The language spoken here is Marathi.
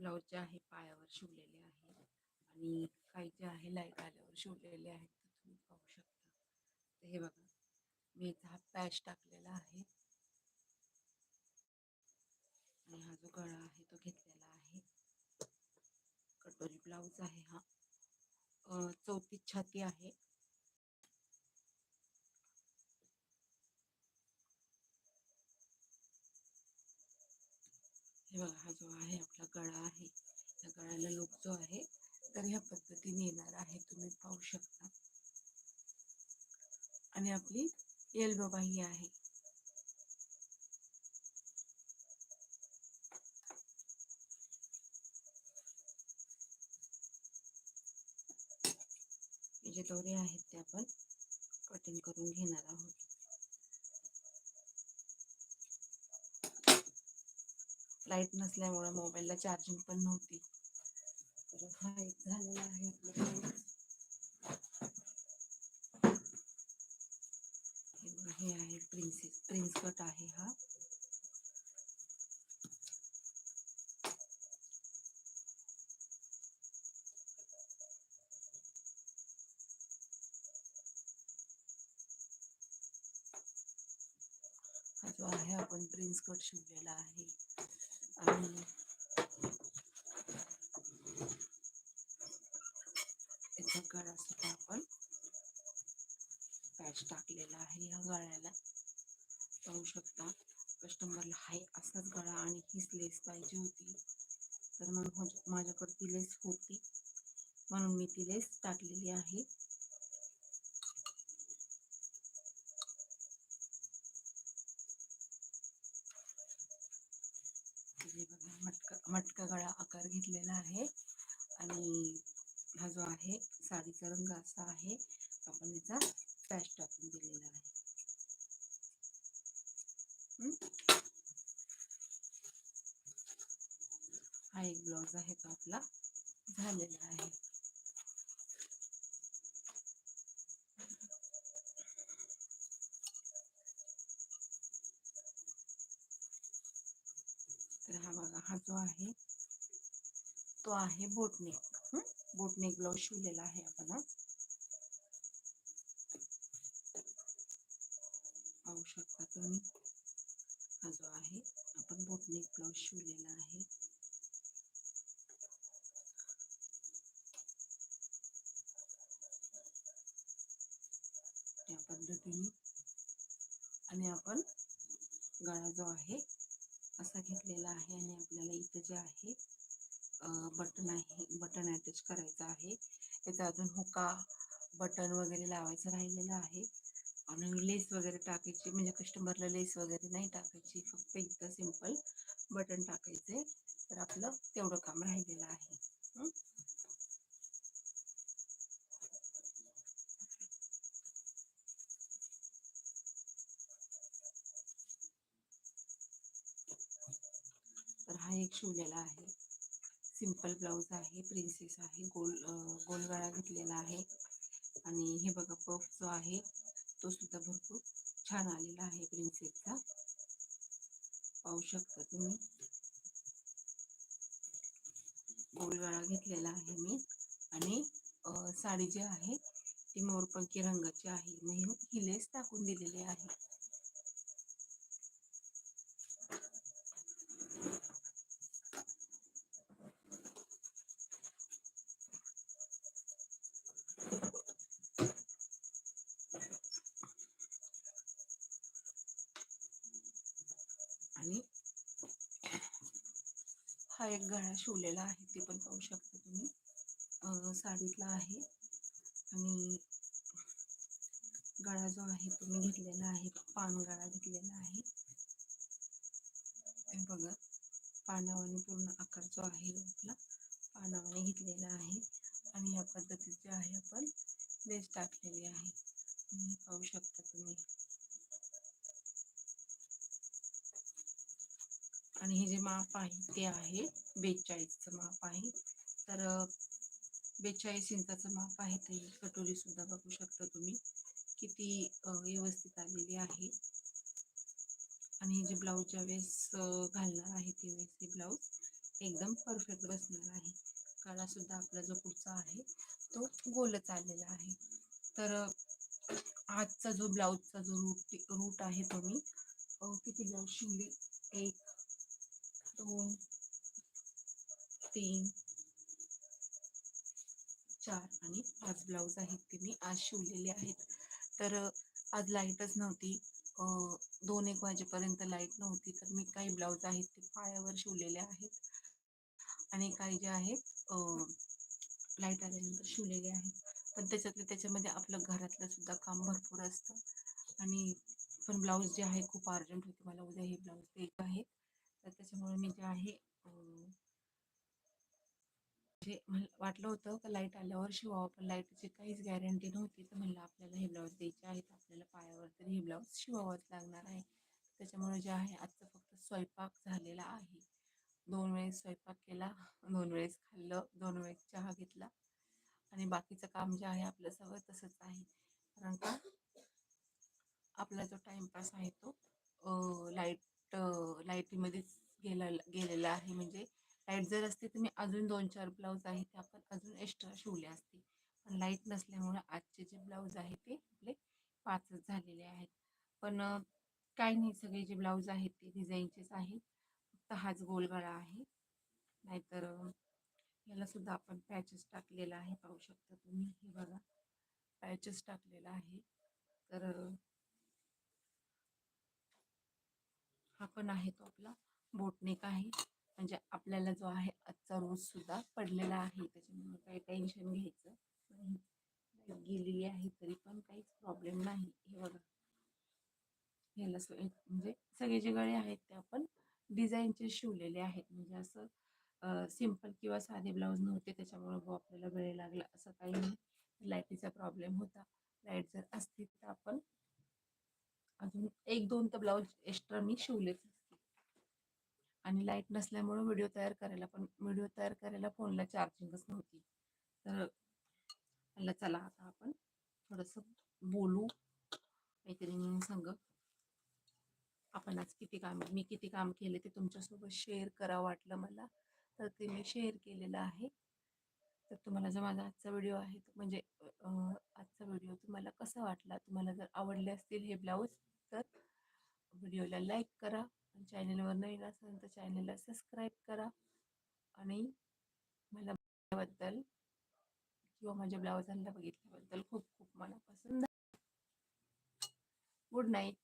ब्लाऊज जे आहे पायावर शिवलेले आहे आणि काही जे आहे लाइट आल्यावर शिवलेले आहेत ते तुम्ही पाहू शकता. तर हे बघा मी इथं हा पॅच टाकलेला आहे. आणि हा जो गळा आहे तो घेतलेला आहे. कटोरी ब्लाऊज आहे हा. चौथी छाती आहे. हे बघा हा जो आहे आपला गळा आहे. या गळ्याला लूक जो आहे तर ह्या पद्धतीने येणार आहे. तुम्ही पाहू शकता. आणि आपली एल्बो बाही आहे. जे दोरे आहेत ते आपण कटिंग करून घेणार आहोत. लाईट नसल्यामुळे मोबाईलला चार्जिंग पण नव्हती. हा आहे हे प्रिन्सेस प्रिन्स कट आहे हा. जो आहे, आपण प्रिन्स कट शिवलेला आहे. गळ्याला पाहू शकता कस्टमरला हाय असाच गळा आणि हीच लेस पाहिजे होती. तर मग माझ्याकडे ती लेस होती. म्हणून मी ती लेस टाकलेली आहे. बघा मटका मटका गळा आकार घेतलेला आहे. आणि हा जो आहे साडीचा रंग असा आहे. आपण याचा पॅच टाकून दिलेला आहे. हा एक ब्लाउज आहे तो आपला. झालेला आहे. तर हा बघा हा जो आहे तो आहे बोटनेक बोटनेक ब्लाऊज शिवलेला आहे आपण पाहू शकता तुम्ही. हा जो आहे आपण बोटनेक ब्लाऊज शिवलेला आहे. त्या पद्धतीने. आणि आपण गळा जो आहे असा घेतलेला आहे आणि आपल्याला इथं जे आहे बटन आहे बटन अटॅच करायचं आहे. याचा अजून हुका बटन वगैरे लावायचं राहिलेलं आहे. आणि लेस वगैरे टाकायची म्हणजे कस्टमरला लेस वगैरे नाही टाकायची फक्त एकदा सिंपल बटन टाकायचे. तर आपलं तेवढं काम राहिलेलं आहे. तर हा एक शिवलेला आहे. सिंपल ब्लाऊज आहे प्रिन्सेस आहे गोल गोलगळा घेतलेला आहे. आणि हे बघा पफ जो आहे तो सुद्धा भरपूर छान आलेला आहे प्रिन्सेसचा पाहू शकता तुम्ही. गोलगळा घेतलेला आहे मी. आणि साडी जी आहे ती मोरपंखी रंगाची आहे. मी ही लेस टाकून दिलेली आहे आणि हा एक गळा शिवलेला आहे ते पण पाहू शकता तुम्ही. साडीतला आहे आणि गळा जो आहे तो मी घेतलेला आहे पान गळा घेतलेला आहे. बघा पानावाने पूर्ण आकार जो आहे आपला पानावाने घेतलेला आहे आणि या पद्धतीचे आहे आपण लेस टाकलेली आहे. हे पाहू शकता तुम्ही. आणि हे जे माप आहे ते आहे बेचाळीसचं माप आहे. तर बेचाळीस इंचाचं माप आहे ते कटोरी सुद्धा बघू शकता तुम्ही. किती व्यवस्थित आलेली आहे. आणि जे ब्लाऊज ज्या वेळेस घालणार आहे त्यावेळेस हे ब्लाऊज एकदम परफेक्ट बसणार आहे. काळासुद्धा सुद्धा आपला जो पुढचा आहे तो गोलच आलेला आहे. तर आजचा जो ब्लाऊजचा जो रूट रूट आहे तो मी किती ब्लाऊज शिवली? एक दोन तीन. चार आणि पाच ब्लाऊज आहेत ते मी आज शिवलेले आहेत. तर आज लाईटच नव्हती. दोन एक वाजेपर्यंत लाइट नव्हती. तर मी काही ब्लाऊज आहेत ते पायावर शिवलेले आहेत. आणि काही जे आहेत लाइट आल्यानंतर शिवलेले आहेत. पण त्याच्यातले त्याच्यामध्ये आपलं घरातलं सुद्धा काम भरपूर असतं. आणि पण ब्लाऊज जे आहे खूप अर्जंट होते. मला उद्या हे ब्लाऊज द्यायचे आहेत. तर त्याच्यामुळे मी जे आहे म्हणजे वाटलं होतं का लाइट आल्यावर शिवावं पण लाईटची काहीच गॅरंटी नव्हती. तर म्हणलं आपल्याला हे ब्लाऊज द्यायचे आहेत आपल्याला पायावर तर हे ब्लाऊज शिवावंच लागणार आहे. त्याच्यामुळे जे आहे आजचं फक्त स्वयंपाक झालेला आहे. दोन वेळेस स्वयंपाक केला दोन वेळेस खाल्लं दोन वेळेस चहा घेतला आणि बाकीचं काम जे आहे आपलं सगळं तसंच आहे. कारण का? आपला जो टाइमपास आहे तो लाइट लाईटीमध्येच गेला गेलेला आहे. म्हणजे लाइट जर असती तर मी अजून दोन चार ब्लाऊज आहेत ते आपण अजून एक्स्ट्रा शिवले असते. पण लाइट नसल्यामुळे आजचे जे ब्लाऊज आहे ते आपले पाचच झालेले आहेत. पण काय नाही सगळे जे ब्लाऊज आहेत ते डिझाईनचेच आहेत. फक्त हाच गोल गळा आहे. नाहीतर याला सुद्धा आपण पॅचेस टाकलेला आहे पाहू शकता तुम्ही. हे बघा पॅचेस टाकलेला आहे. तर हा पण आहे तो आपला. बोटनेक आहे. म्हणजे आपल्याला जो आहे आजचा रोज सुद्धा पडलेला आहे. त्याच्यामुळे काही टेन्शन घ्यायचं नाही. गेलेली आहे तरी पण काहीच प्रॉब्लेम नाही. हे बघा. ह्याला म्हणजे सगळे जे गळे आहेत ते आपण डिझाईनचे शिवलेले आहेत. म्हणजे असं सिंपल किंवा साधे ब्लाऊज नव्हते त्याच्यामुळे बुवा आपल्याला वेळ लागला असं काही नाही. लाईटीचा प्रॉब्लेम होता. लाइट जर असतील तर आपण अजून एक दोन तर ब्लाऊज एक्स्ट्रा मी शिवलेच. आणि लाइट नसल्यामुळे व्हिडिओ तयार करायला पण व्हिडिओ तयार करायला फोनला चार्जिंगच नव्हती. तर म्हणलं चला आता आपण थोडंसं बोलू. मैत्रिणींसंग आपण आज किती काम मी किती काम केले ते तुमच्यासोबत शेअर करावं वाटलं मला. तर ते मी शेअर केलेलं आहे. तर तुम्हाला जो माझा आजचा व्हिडिओ आहे तो म्हणजे आजचा व्हिडिओ तुम्हाला कसा वाटला? तुम्हाला जर आवडले असतील हे ब्लाऊज तर व्हिडिओला लाईक करा. चॅनलवर नवीन असेल तर चॅनलला सबस्क्राईब करा आणि मला बद्दल किंवा माझ्या ब्लाउजांना बघितल्याबद्दल खूप खूप मनापासून गुड नाईट.